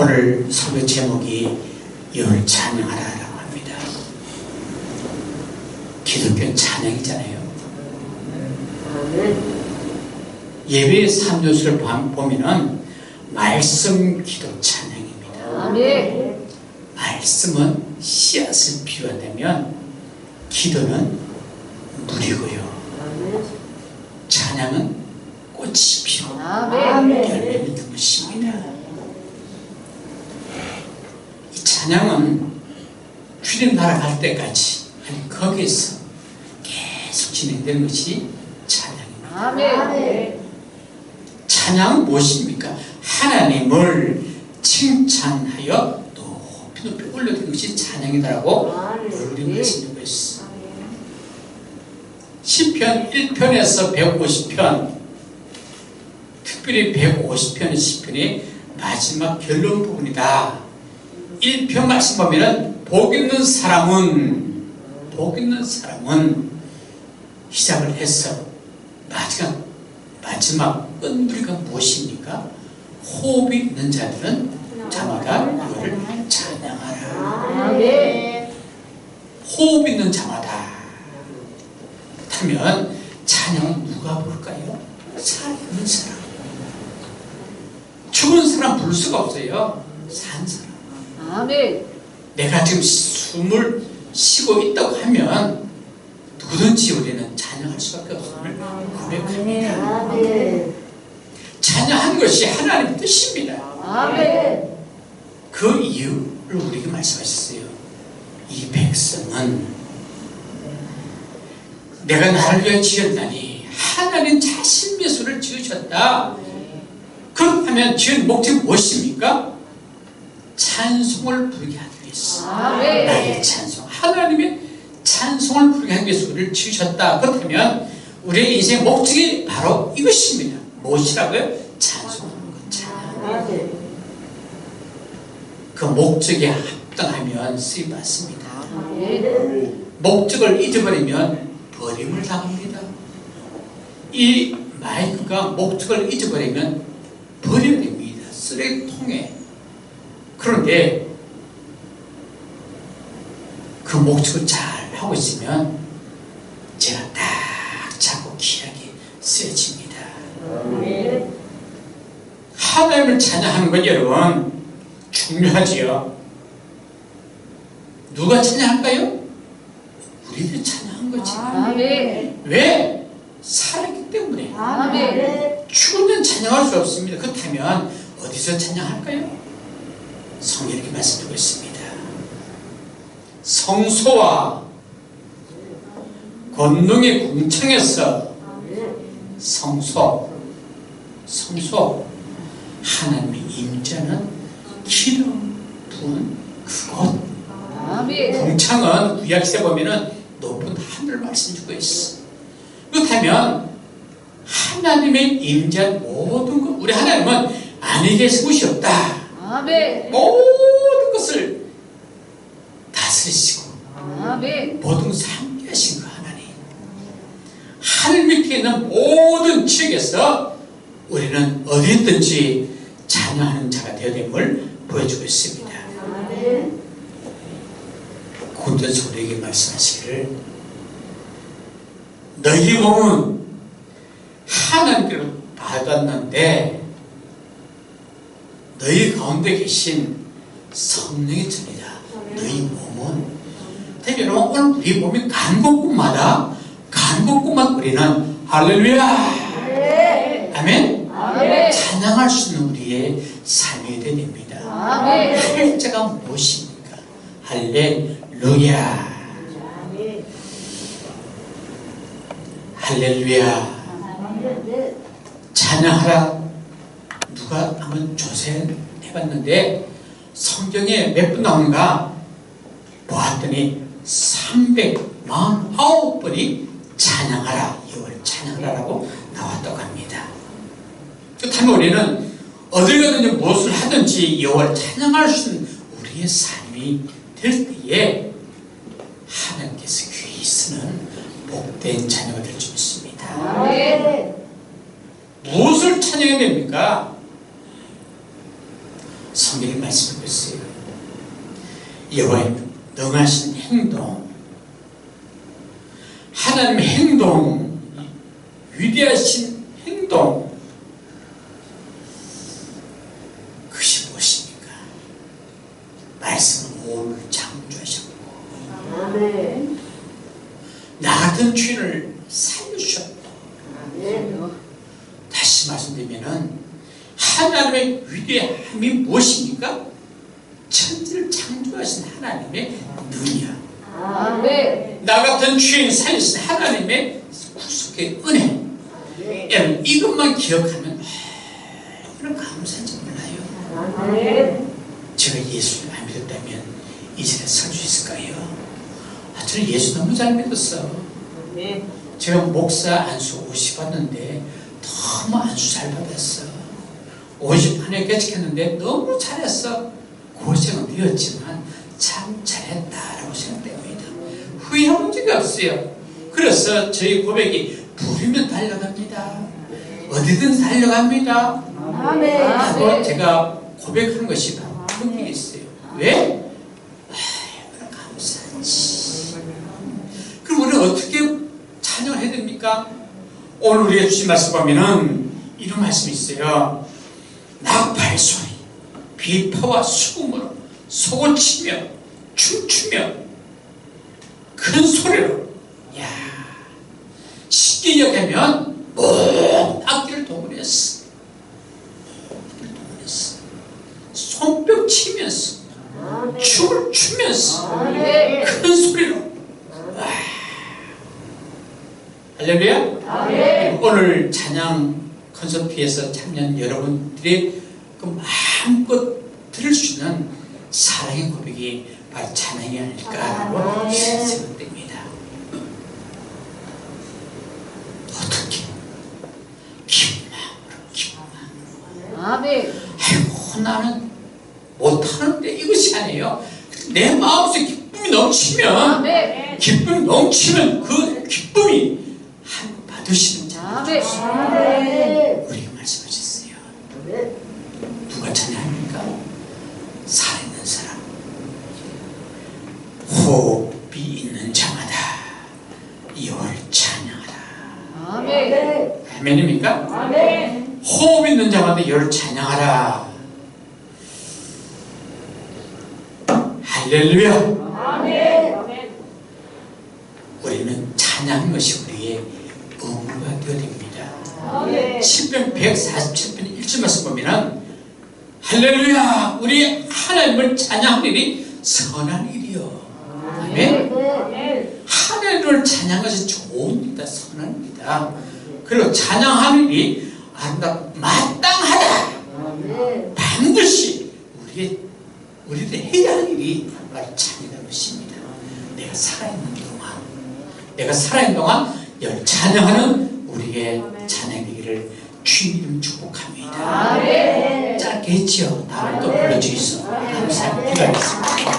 오늘 설교 제목이 열 찬양하라라고 합니다. 기독교는 찬양이잖아요. 예배 3조수를 보면은 말씀 기도 찬양입니다. 말씀은 씨앗을 필요한다면 기도는 물이고요. 찬양은 꽃이 피고. 열매를 드무십니다. 이 찬양은 주님 나라 갈 때까지 아니 거기에서 계속 진행되는 것이 찬양입니다. 아멘. 찬양은 무엇입니까? 하나님을 칭찬하여 높이 높이 올려드리는 것이 찬양이다라고 우리 말씀드리고 있어. 시편 1편에서 150편 특별히 150편의 시편이 마지막 결론 부분이다. 1편 말씀 보면은 복 있는 사람은 복 있는 사람은 시작을 해서 마지막 마지막 끝무리가 무엇입니까? 호흡이 있는 자들은 자마다 이거를 찬양하라. 아멘. 호흡 있는 자마다. 그렇다면 찬양은 누가 부를까요? 살아있는 사람. 죽은 사람 부를 수가 없어요. 산 사람. 아멘. 내가 지금 숨을 쉬고 있다고 하면 누구든지 우리는 찬양할 수밖에 없음을 고백합니다. 아멘. 찬양한 것이 하나님의 뜻입니다. 아멘. 그 이유를 우리에게 말씀하셨어요. 이 백성은 내가 나를 위해 지었나니 하나님 자신 미소를 지으셨다. 그렇다면 지은 목적이 무엇입니까? 찬송을 부르게 하기 위해서. 아멘. 나의 찬송, 하나님의 찬송을 부르게 하기 위해서 우리를 지으셨다. 그렇다면 우리의 인생 목적이 바로 이것입니다. 무엇이라고요? 찬송하는 것, 찬양. 그 목적에 합당하면 쓰임 받습니다. 아멘. 목적을 잊어버리면 버림을 당합니다. 이 마이크가 목적을 잊어버리면 버려야 됩니다. 쓰레기통에. 그런데 그 목적을 잘 하고 있으면 제가 딱 잡고 귀하게 쓰여집니다. 아멘. 하나님을 찬양하는 건 여러분 중요하지요. 누가 찬양할까요? 우리들이 찬양한 거지. 아멘. 왜? 살았기 때문에. 아멘. 죽으면 찬양할 수 없습니다. 그렇다면 어디서 찬양할까요? 성경 이렇게 말씀드리고 있습니다. 성소와 권능의 궁창에서 성소, 성소, 하나님의 임자는 기름 부은 그곳. 궁창은 구약시대 보면은 높은 하늘을 말씀주고 있어. 그렇다면 하나님의 임재한 모든 것, 우리 하나님은 안에 것이 없다. 아멘. 모든 것을 다스리시고 아멘. 모든 상계하신 그 하나님. 하늘 밑에 있는 모든 지역에서 우리는 어디 있든지 찬양하는 자가 되어야 됨을 보여주고 있습니다. 군대에서 우리에게 말씀하시기를 너희 몸은 하나님께로 받았는데 너희 가운데 계신 성령의 전이다. 너희 몸은 대개 여러분 오늘 우리 몸이 간복국마다 간복국만 우리는 할렐루야 아멘. 찬양할 수 있는 우리의 삶이 되야 됩니다. 아멘. 할자가 무엇입니까? 할렐루야. 할렐루야. 찬양하라. 누가 한번 조사해봤는데 성경에 몇 번 나오는가 보았더니 349번이 찬양하라. 이걸 찬양하라라고 나왔다고 합니다. 그렇다면 우리는 어딜 가든지 무엇을 하든지 여호와를 찬양할 수 있는 우리의 삶이 될 때에 하나님께서 귀히 쓰는 복된 자녀가 될 줄 믿습니다. 아멘. 무엇을 찬양해야 됩니까? 성경이 말씀하고 있어요. 여호와의 능하신 행동, 하나님의 행동, 위대하신 행동, 그것이 무엇입니까? 말씀은 오늘 창조하셨고. 나 같은 죄를 살려주셨고 아멘. 다시 말씀드리면은 하나님의 위대함이 무엇입니까? 하나님의 능이야. 아멘. 나 같은 죄인 살리신 하나님의 구속의 은혜. 여러분 이것만 기억하면 얼마나 감사한지 몰라요. 아멘. 제가 예수를 안 믿었다면 이 자리에 설수 있을까요? 아, 저는 예수 너무 잘 믿었어. 아멘. 제가 목사 안수 50 받는데 너무 안수 잘 받았어. 50 안에 개척했는데 너무 잘했어. 고생은 되었지만 참 잘했다라고 생각됩니다. 후회한 적이 없어요. 그래서 저희 고백이 부르면 달려갑니다. 어디든 달려갑니다. 아멘. 하고 제가 고백하는 것이 바로 그런 게 있어요. 왜? 아이고 감사하지. 그럼 우리는 어떻게 찬양을 해야 됩니까? 오늘 우리가 주신 말씀 보면은 이런 말씀이 있어요. 낙팔 소리, 비파와 수금으로 속을 치며 춤추며 큰 소리로 야 쉽게 얘기하면 온 악기를 동원했어. 손뼉 치면서 춤을 추면서 아멘. 큰 소리로 와. 할렐루야. 오늘 찬양 콘서트에서 참여한 여러분들이 그 마음껏 들을 수 있는 사랑의 고백이 바로 찬양이 아닐까라고. 생각됩니다. 어떻게 기쁜 마음으로 기쁜 마음으로 아멘. 아이고 나는 못하는데 이것이 아니에요. 내 마음속에 기쁨이 넘치면 아멘. 기쁨이 넘치면 그 기쁨이 하나님 받으시는 자. 우리가 말씀하셨어요. 누가 찬양합니까? 살아있는 사람. 호흡이 있는 자마다 여호와를 찬양하라. 아멘. 아멘입니까? 아멘. 호흡 있는 자마다 여호와를 찬양하라. 할렐루야. 아멘. 우리는 찬양하는 것이 우리의 의무가. 아멘. 10편 147편 1절 말씀 보면은 할렐루야 우리 하나님을 찬양하는 일이 선한 일이요 아멘. 하나님을 찬양하는 것이 선한 일이다 그리고 찬양하는 일이 아름답고 마땅하다. 반드시 우리의 우리들 해야 할 일이 바로 찬양이라는 것입니다 내가 살아있는 동안 내가 살아있는 동안 열 찬양하는 우리의 찬양이기를 주님 축복합니다. 짧게 했지요. 다음 또 불러주시소. 감사합니다. 기도하겠습니다.